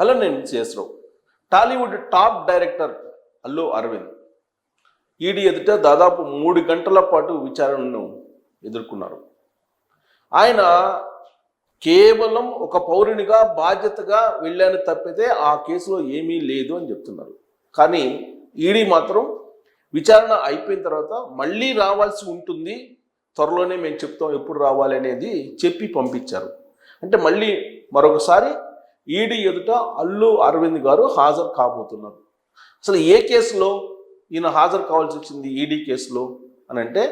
Hello నేను చేసరావు. Tollywood top director Allu Aravind. ED ఎదుట దాదాపు మూడు గంటల పాటు విచారణను ఎదుర్కొన్నారు. ఆయన కేవలం ఒక పౌరునిగా బాధ్యతగా వెళ్ళాను తప్పితే ఆ కేసులో ఏమీ లేదు అని చెప్తున్నారు. కానీ ఈడీ మాత్రం విచారణ అయిపోయిన తర్వాత మళ్ళీ రావాల్సి ఉంటుంది త్వరలోనే మేము చెప్తాం ఎప్పుడు రావాలి అనేది చెప్పి పంపించారు. అంటే మళ్ళీ మరొకసారి ఈడీ ఎదుట అల్లు అరవింద్ గారు హాజరు కాబోతున్నారు. అసలు ఏ కేసులో ఈయన హాజరు కావాల్సి వచ్చింది ఈడీ కేసులో అని అంటే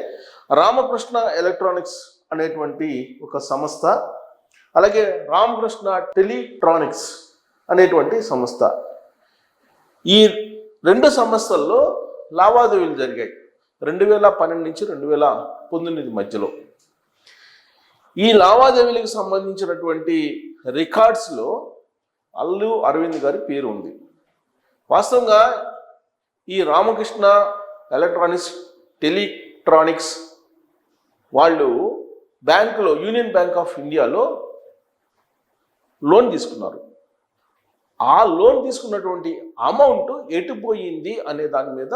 రామకృష్ణ ఎలక్ట్రానిక్స్ అనేటువంటి ఒక సంస్థ అలాగే రామకృష్ణ టెలిట్రానిక్స్ అనేటువంటి సంస్థ. ఈ రెండు సంస్థల్లో లావాదేవీలు జరిగాయి. రెండు వేల పన్నెండు నుంచి రెండు వేల పంతొమ్మిది మధ్యలో. ఈ లావాదేవీలకు సంబంధించినటువంటి రికార్డ్స్లో అల్లు అరవింద్ గారి పేరు ఉంది వాస్తవంగా ఈ రామకృష్ణ ఎలక్ట్రానిక్స్ టెలిట్రానిక్స్ వాళ్ళు బ్యాంకులో యూనియన్ బ్యాంక్ ఆఫ్ ఇండియాలో లోన్ తీసుకున్నారు. ఆ లోన్ తీసుకున్నటువంటి అమౌంట్ ఎటుపోయింది అనే దాని మీద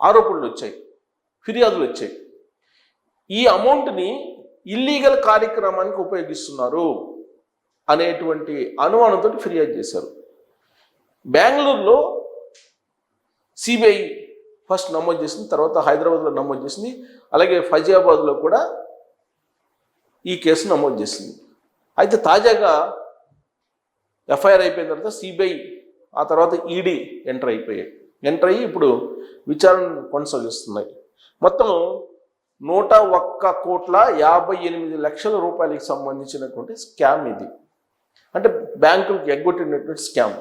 ఆరోపణలు వచ్చాయి ఫిర్యాదులు వచ్చాయి. ఈ అమౌంట్ని ఇల్లీగల్ కార్యక్రమానికి ఉపయోగిస్తున్నారు. అనేటువంటి అనుమానంతో ఫిర్యాదు చేశారు. బెంగళూరులో సిబిఐ ఫస్ట్ నమోదు చేసింది తర్వాత హైదరాబాద్లో నమోదు చేసింది అలాగే ఫైజాబాద్లో కూడా ఈ కేసు నమోదు చేసింది. అయితే తాజాగా ఎఫ్ఐఆర్ అయిపోయిన తర్వాత సిబిఐ ఆ తర్వాత ఈడీ ఎంటర్ అయిపోయాయి. ఎంటర్ అయ్యి ఇప్పుడు విచారణ కొనసాగిస్తున్నాయి. మొత్తం నూట ఒక్క కోట్ల యాభై ఎనిమిది లక్షల రూపాయలకి సంబంధించినటువంటి స్కామ్ ఇది. అంటే బ్యాంకులకు ఎగ్గొట్టినటువంటి స్కామ్.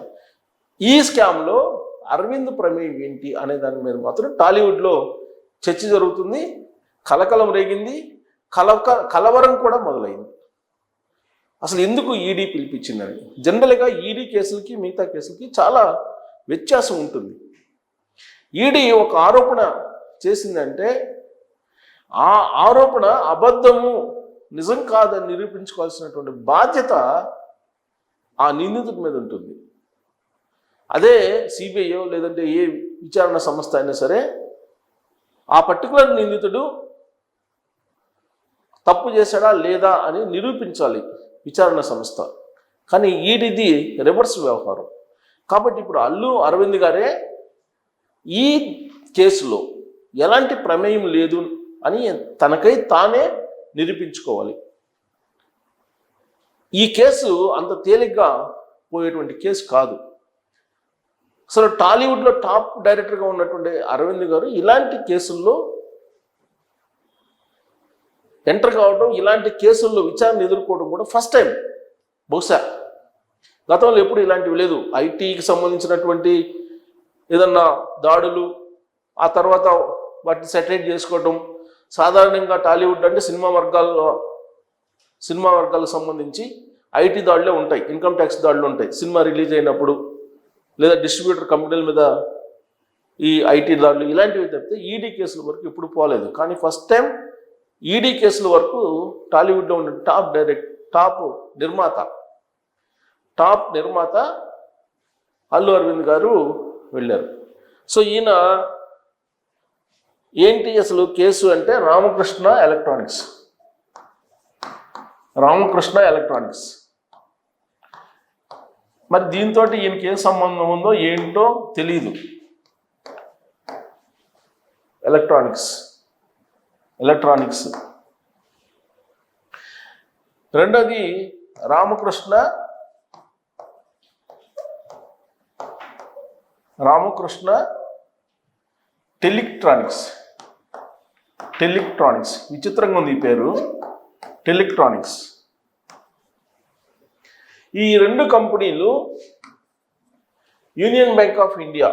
ఈ స్కామ్లో అరవింద్ ప్రమేయం ఏంటి అనే దాని మీద మాత్రం టాలీవుడ్లో చర్చ జరుగుతుంది కలకలం రేగింది కలక కలవరం కూడా మొదలైంది. అసలు ఎందుకు ఈడీ పిలిపించిందని? జనరల్గా ఈడీ కేసులకి మిగతా కేసులకి చాలా వ్యత్యాసం ఉంటుంది. ఈడీ ఒక ఆరోపణ చేసిందంటే ఆ ఆరోపణ అబద్ధము నిజం కాదని నిరూపించుకోవాల్సినటువంటి బాధ్యత ఆ నిందితుడి మీద ఉంటుంది. అదే సిబిఐయో లేదంటే ఏ విచారణ సంస్థ అయినా సరే ఆ పర్టికులర్ నిందితుడు తప్పు చేశాడా లేదా అని నిరూపించాలి విచారణ సంస్థ. కానీ ఈడిది రివర్స్ వ్యవహారం. కాబట్టి ఇప్పుడు అల్లు అరవింద్ గారే ఈ కేసులో ఎలాంటి ప్రమేయం లేదు అని తనకై తానే నిరూపించుకోవాలి. ఈ కేసు అంత తేలిగ్గా పోయేటువంటి కేసు కాదు. అసలు టాలీవుడ్లో టాప్ డైరెక్టర్గా ఉన్నటువంటి అరవింద్ గారు ఇలాంటి కేసుల్లో ఎంటర్ కావడం ఇలాంటి కేసుల్లో విచారణ ఎదుర్కోవడం కూడా ఫస్ట్ టైం. బహుశా గతంలో ఎప్పుడు ఇలాంటివి లేదు. ఐటీకి సంబంధించినటువంటి ఏదన్నా దాడులు ఆ తర్వాత వాటిని సెటరేట్ చేసుకోవడం సాధారణంగా టాలీవుడ్ అంటే సినిమా వర్గాల్లో సినిమా వర్గాలకు సంబంధించి ఐటీ దాడులే ఉంటాయి ఇన్కమ్ ట్యాక్స్ దాడులు ఉంటాయి. సినిమా రిలీజ్ అయినప్పుడు లేదా డిస్ట్రిబ్యూటర్ కంపెనీల మీద ఈ ఐటీ దాడులు ఇలాంటివి తప్పితే ఈడీ కేసుల వరకు ఇప్పుడు పోలేదు. కానీ ఫస్ట్ టైం ఈడీ కేసుల వరకు టాలీవుడ్లో ఉన్న టాప్ డైరెక్ట్ టాప్ నిర్మాత టాప్ నిర్మాత అల్లు అరవింద్ గారు వెళ్ళారు. సో ఈయన ఏంటి అసలు కేసు అంటే రామకృష్ణ ఎలక్ట్రానిక్స్. రామకృష్ణ ఎలక్ట్రానిక్స్. మరి దీంతో ఈయనకి ఏం సంబంధం ఉందో ఏంటో తెలియదు ఎలక్ట్రానిక్స్. ఎలక్ట్రానిక్స్. రెండోది రామకృష్ణ రామకృష్ణ టెలిక్ట్రానిక్స్. టెలిక్ట్రానిక్స్. విచిత్రంగా ఉంది ఈ పేరు. టెలిక్ట్రానిక్స్. ఈ రెండు కంపెనీలు Union Bank of India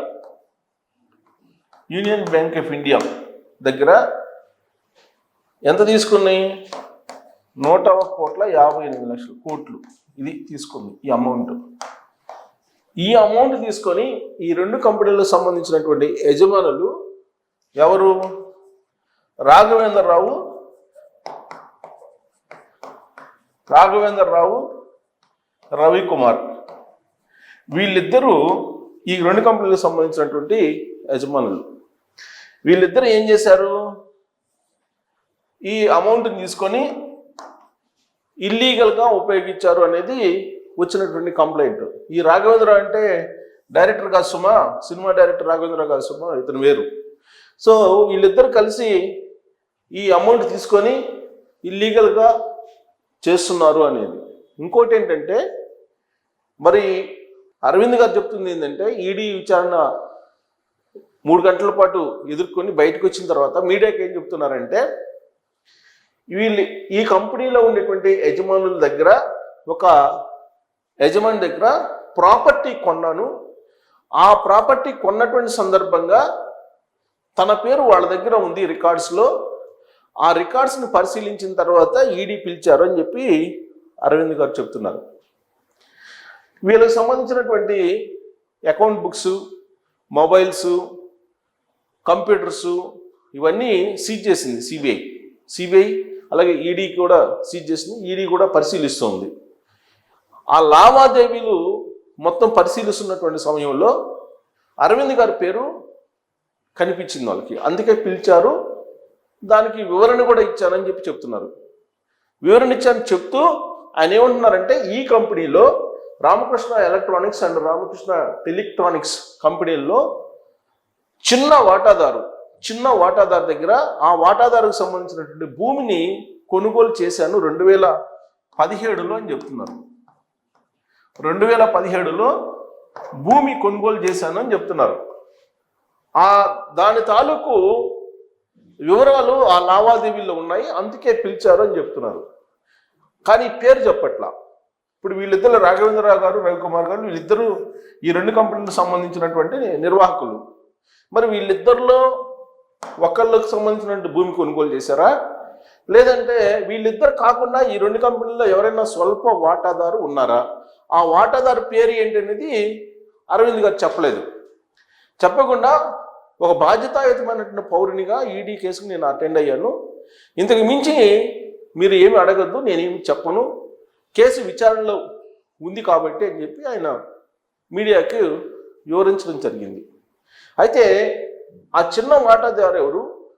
Union Bank of India దగ్గర ఎంత తీసుకున్నాయి? నూట ఒక కోట్ల యాభై ఎనిమిది లక్షల కోట్లు ఇది తీసుకుంది ఈ అమౌంట్. ఈ అమౌంట్ తీసుకొని ఈ రెండు కంపెనీలకు సంబంధించినటువంటి యజమానులు ఎవరు? రాఘవేంద్ర రాఘవేంద్రరావు రాఘవేంద్ర రావు రవికుమార్. వీళ్ళిద్దరూ ఈ రెండు కంపెనీలకు సంబంధించినటువంటి యజమానులు. వీళ్ళిద్దరు ఏం చేశారు? ఈ అమౌంట్ని తీసుకొని ఇల్లీగల్గా ఉపయోగించారు అనేది వచ్చినటువంటి కంప్లైంట్. ఈ రాఘవేంద్ర అంటే డైరెక్టర్ కాదు సుమా సినిమా డైరెక్టర్ రాఘవేంద్ర కాదు సుమా ఇతను వేరు. సో వీళ్ళిద్దరు కలిసి ఈ అమౌంట్ తీసుకొని ఇల్లీగల్గా చేస్తున్నారు అనేది. ఇంకోటి ఏంటంటే మరి అరవింద్ గారు చెప్తుంది ఏంటంటే ఈడీ విచారణ మూడు గంటల పాటు ఎదుర్కొని బయటకు వచ్చిన తర్వాత మీడియాకి ఏం చెప్తున్నారంటే వీళ్ళు ఈ కంపెనీలో ఉండేటువంటి యజమానుల దగ్గర ఒక యజమాని దగ్గర ప్రాపర్టీ కొన్నాను. ఆ ప్రాపర్టీ కొన్నటువంటి సందర్భంగా తన పేరు వాళ్ళ దగ్గర ఉంది రికార్డ్స్లో. ఆ రికార్డ్స్ని పరిశీలించిన తర్వాత ఈడీ పిలిచారు అని చెప్పి అరవింద్ గారు చెప్తున్నారు. వీళ్ళకి సంబంధించినటువంటి అకౌంట్ బుక్స్ మొబైల్స్ కంప్యూటర్స్ ఇవన్నీ సీజ్ చేసింది సిబిఐ. సిబిఐ అలాగే ఈడీ కూడా సీజ్ చేసింది ఈడీ కూడా పరిశీలిస్తుంది. ఆ లావాదేవీలు మొత్తం పరిశీలిస్తున్నటువంటి సమయంలో అరవింద్ గారి పేరు కనిపించింది వాళ్ళకి. అందుకే పిలిచారు దానికి వివరణ కూడా ఇచ్చానని చెప్పి చెప్తున్నారు. వివరణ ఇచ్చాను చెప్తూ ఆయన ఏమంటున్నారంటే ఈ కంపెనీలో Ramakrishna electronics and Ramakrishna teletronics కంపెనీల్లో చిన్న వాటాదారు చిన్న వాటాదారు దగ్గర ఆ వాటాదారుకు సంబంధించినటువంటి భూమిని కొనుగోలు చేశాను రెండు వేల పదిహేడులో అని చెప్తున్నారు. రెండు వేల పదిహేడులో భూమి కొనుగోలు చేశాను అని చెప్తున్నారు. ఆ దాని తాలూకు వివరాలు ఆ లావాదేవీల్లో ఉన్నాయి అందుకే పిలిచారు అని చెప్తున్నారు. కానీ పేరు చెప్పట్లా. ఇప్పుడు వీళ్ళిద్దరు రాఘవేంద్రరావు గారు రవికుమార్ గారు వీళ్ళిద్దరూ ఈ రెండు కంపెనీలకు సంబంధించినటువంటి నిర్వాహకులు. మరి వీళ్ళిద్దరిలో ఒకళ్ళకి సంబంధించినటువంటి భూమి కొనుగోలు చేశారా? లేదంటే వీళ్ళిద్దరు కాకుండా ఈ రెండు కంపెనీల్లో ఎవరైనా స్వల్ప వాటాదారు ఉన్నారా? ఆ వాటాదారు పేరు ఏంటి అనేది అరవింద్ గారు చెప్పలేదు. చెప్పకుండా ఒక బాధ్యతాయుతమైనటువంటి పౌరునిగా ఈడీ కేసుకు నేను అటెండ్ అయ్యాను. ఇంతకు మించి మీరు ఏమి అడగద్దు నేనేమి చెప్పను. కేసు విచారణలో ఉంది కాబట్టి అని చెప్పి ఆయన మీడియాకి వివరించడం జరిగింది. అయితే ఆ చిన్న వాటాదారు ఎవరు?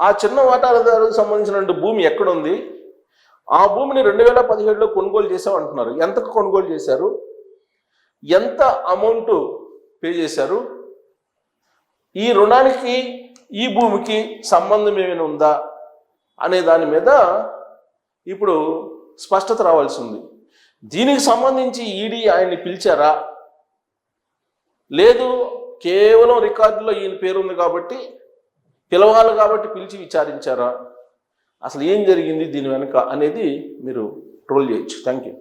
ఆ చిన్న వాటాదారుకు సంబంధించినటువంటి భూమి ఎక్కడుంది? ఆ భూమిని రెండు వేల పదిహేడులో కొనుగోలు చేసామంటున్నారు ఎంతకు కొనుగోలు చేశారు? ఎంత అమౌంట్ పే చేశారు? ఈ రుణానికి ఈ భూమికి సంబంధం ఏమైనా ఉందా అనే దాని మీద ఇప్పుడు స్పష్టత రావాల్సి ఉంది. దీనికి సంబంధించి ఈడీ ఆయన్ని పిలిచారా? లేదు కేవలం రికార్డులో ఈయన పేరు ఉంది కాబట్టి పిలవాలి కాబట్టి పిలిచి విచారించారా? అసలు ఏం జరిగింది దీని వెనుక అనేది మీరు ట్రోల్ చేయొచ్చు. Thank you